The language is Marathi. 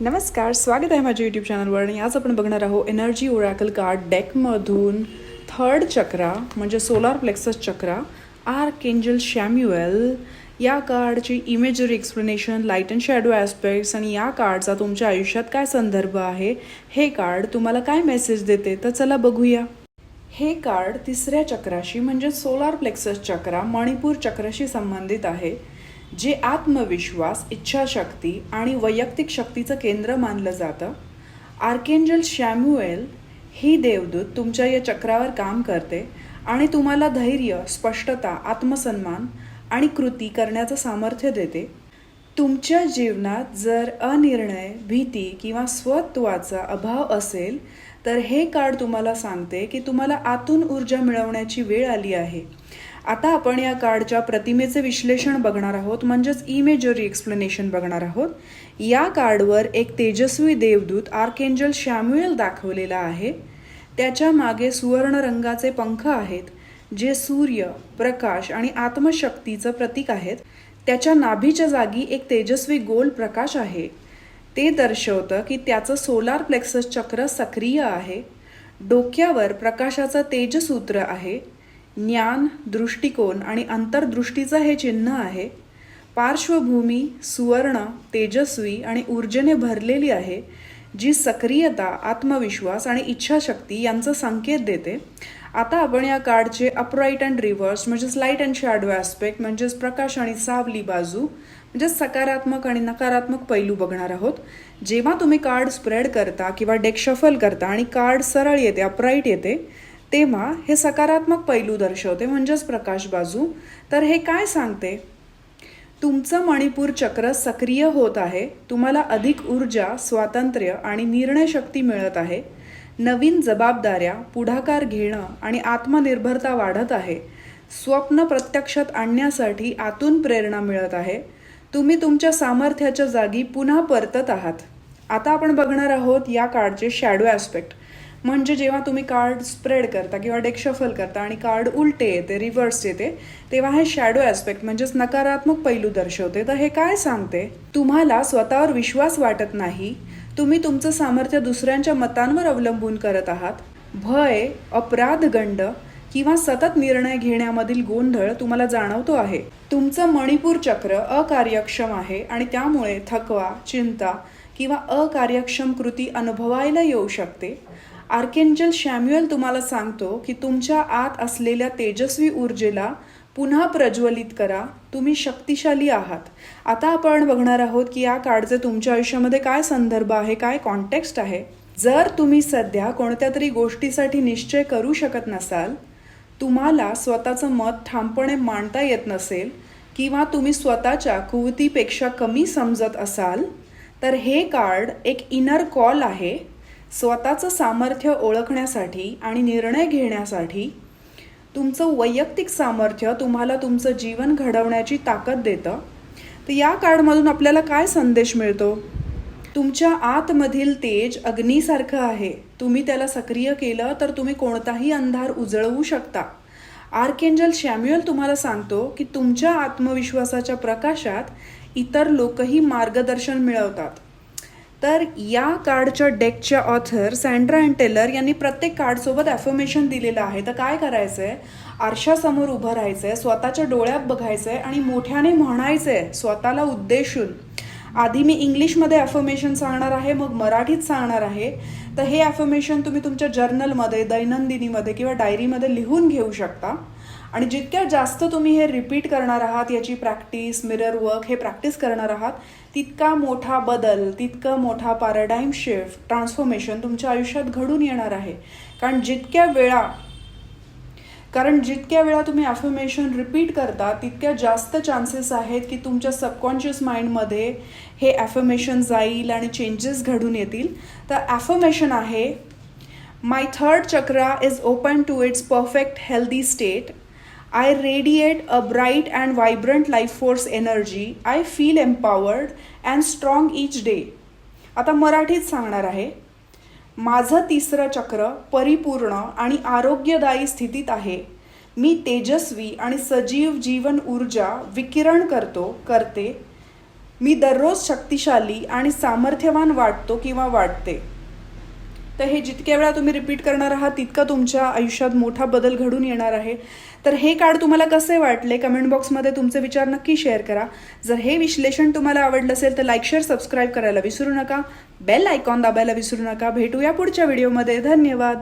नमस्कार स्वागत आहे माझ्या यूट्यूब चॅनलवर आणि आज आपण बघणार आहोत एनर्जी ओरॅकल कार्ड डेकमधून थर्ड चक्रा म्हणजे सोलार प्लेक्सस चक्रा आर केंजल शॅम्युएल या कार्डची imagery explanation light and shadow aspects आणि या कार्डचा तुमच्या आयुष्यात काय संदर्भ आहे हे कार्ड तुम्हाला काय मेसेज देते तर चला बघूया. हे कार्ड तिसऱ्या चक्राशी म्हणजे सोलार प्लेक्सस चक्रा मणिपूर चक्राशी संबंधित आहे. जे आत्मविश्वास इच्छाशक्ती आणि वैयक्तिक शक्तीचं केंद्र मानलं जातं आर्केंजल शॅम्युएल ही देवदूत तुमच्या या चक्रावर काम करते आणि तुम्हाला धैर्य स्पष्टता आत्मसन्मान आणि कृती करण्याचं सामर्थ्य देते. तुमच्या जीवनात जर अनिर्णय भीती किंवा स्वत्वाचा अभाव असेल तर हे कार्ड तुम्हाला सांगते की तुम्हाला आतून ऊर्जा मिळवण्याची वेळ आली आहे. आता आपण या कार्डच्या प्रतिमेचे विश्लेषण बघणार आहोत म्हणजेच इमेजरी एक्सप्लेनेशन बघणार आहोत. या कार्डवर एक तेजस्वी देवदूत आर्केंजल शॅम्युएल दाखवलेला आहे. त्याच्यामागे सुवर्ण रंगाचे पंख आहेत जे सूर्य प्रकाश आणि आत्मशक्तीचं प्रतीक आहेत. त्याच्या नाभीच्या जागी एक तेजस्वी गोल प्रकाश आहे. ते दर्शवतं की त्याचं सोलार प्लेक्सस चक्र सक्रिय आहे. डोक्यावर प्रकाशाचं तेजसूत्र आहे. ज्ञान दृष्टिकोन आणि अंतर्दृष्टीचं हे चिन्ह आहे. पार्श्वभूमी सुवर्ण तेजस्वी आणि ऊर्जेने भरलेली आहे जी सक्रियता आत्मविश्वास आणि इच्छाशक्ती यांचं संकेत देते. आता आपण या कार्डचे अपराईट अँड रिव्हर्स म्हणजेच लाइट अँड शॅडो ॲस्पेक्ट म्हणजेच प्रकाश आणि सावली बाजू म्हणजेच सकारात्मक आणि नकारात्मक पैलू बघणार आहोत. जेव्हा तुम्ही कार्ड स्प्रेड करता किंवा डेक शफल करता आणि कार्ड सरळ येते अपराईट येते तेव्हा हे सकारात्मक पैलू दर्शवते म्हणजेच प्रकाश बाजू. तर हे काय सांगते? तुमचं मणिपूर चक्र सक्रिय होत आहे तुम्हाला अधिक ऊर्जा स्वातंत्र्य आणि निर्णयशक्ती मिळत आहे. नवीन जबाबदाऱ्या पुढाकार घेणं आणि आत्मनिर्भरता वाढत आहे. स्वप्न प्रत्यक्षात आणण्यासाठी आतून प्रेरणा मिळत आहे. तुम्ही तुमच्या सामर्थ्याच्या जागी पुन्हा परतत आहात. आता आपण बघणार आहोत या कार्डचे शॅडो ॲस्पेक्ट म्हणजे जेव्हा तुम्ही कार्ड स्प्रेड करता किंवा डेक शफल करता आणि कार्ड उलटे येते रिव्हर्स येते तेव्हा हे शॅडो ॲस्पेक्ट म्हणजेच नकारात्मक पैलू दर्शवते. तर हे काय सांगते? तुम्हाला स्वतःवर विश्वास वाटत नाही. तुम्ही तुमचं सामर्थ्य दुसऱ्यांच्या मतांवर अवलंबून करत आहात. भय अपराधगंड किंवा सतत निर्णय घेण्यामधील गोंधळ तुम्हाला जाणवतो आहे. तुमचं मणिपूर चक्र अकार्यक्षम आहे आणि त्यामुळे थकवा चिंता किंवा अकार्यक्षम कृती अनुभवायला येऊ शकते. आर्केंजल शॅम्युअल तुम्हाला सांगतो की तुमच्या आत असलेल्या तेजस्वी ऊर्जेला पुन्हा प्रज्वलित करा. तुम्ही शक्तिशाली आहात. आता आपण बघणार आहोत की या कार्डचे तुमच्या आयुष्यामध्ये काय संदर्भ आहे काय कॉन्टेक्स्ट आहे. जर तुम्ही सध्या कोणत्या तरी गोष्टीसाठी निश्चय करू शकत नसाल तुम्हाला स्वतःचं मत ठामपणे मांडता येत नसेल किंवा तुम्ही स्वतःच्या कुवतीपेक्षा कमी समजत असाल तर हे कार्ड एक इनर कॉल आहे. स्वतःचं सामर्थ्य ओळखण्यासाठी आणि निर्णय घेण्यासाठी तुमचं वैयक्तिक सामर्थ्य तुम्हाला तुमचं जीवन घडवण्याची ताकद देतं. तर या कार्डमधून आपल्याला काय संदेश मिळतो? तुमच्या आतमधील तेज अग्नीसारखं आहे. तुम्ही त्याला सक्रिय केलं तर तुम्ही कोणताही अंधार उजळवू शकता. आर्केंजल शॅम्युअल तुम्हाला सांगतो की तुमच्या आत्मविश्वासाच्या प्रकाशात इतर लोकही मार्गदर्शन मिळवतात. तर या कार्डच्या डेकच्या ऑथर सँड्रा अँड टेलर यांनी प्रत्येक कार्डसोबत ॲफर्मेशन दिलेलं आहे. तर काय करायचं आहे आरशासमोर उभं राहायचं आहे स्वतःच्या डोळ्यात बघायचं आहे आणि मोठ्याने म्हणायचं आहे स्वतःला उद्देशून. आधी मी इंग्लिशमध्ये ॲफर्मेशन सांगणार आहे मग मराठीत सांगणार आहे. तर हे ॲफर्मेशन तुम्ही तुमच्या जर्नलमध्ये दैनंदिनीमध्ये किंवा डायरीमध्ये लिहून घेऊ शकता. आणि जितक्या जास्त तुम्ही हे रिपीट करणार आहात याची प्रॅक्टिस मिरर वर्क हे प्रॅक्टिस करणार आहात तितका मोठा बदल तितकं मोठा पॅराडाईम शिफ्ट ट्रान्सफॉर्मेशन तुमच्या आयुष्यात घडून येणार आहे. कारण जितक्या वेळा कारण जितक्या वेळा तुम्ही ॲफर्मेशन रिपीट करता तितक्या जास्त चान्सेस आहेत की तुमच्या सबकॉन्शियस माइंडमध्ये हे ॲफर्मेशन जाईल आणि चेंजेस घडून येतील. तर ॲफर्मेशन आहे my third chakra is open to its perfect healthy state I radiate a bright and vibrant life force energy. I feel empowered and strong each day. आता मराठीत सांगणार आहे माझं तिसरं चक्र परिपूर्ण आणि आरोग्यदायी स्थितीत आहे मी तेजस्वी आणि सजीव जीवन ऊर्जा विकिरण करतो करते मी दररोज शक्तिशाली आणि सामर्थ्यवान वाटतो किंवा वाटते तर हे जितक्या वेळा तुम्ही रिपीट करणार आहात तितका तुमच्या आयुष्यात मोठा बदल घडून येणार आहे. तर हे कार्ड तुम्हाला कसे वाटले? कमेंट बॉक्समध्ये तुमचे विचार नक्की शेअर करा. जर हे विश्लेषण तुम्हाला आवडलं असेल तर लाईक शेअर सबस्क्राईब करायला विसरू नका. बेल आयकॉन दाबायला विसरू नका. भेटूया पुढच्या व्हिडिओमध्ये धन्यवाद.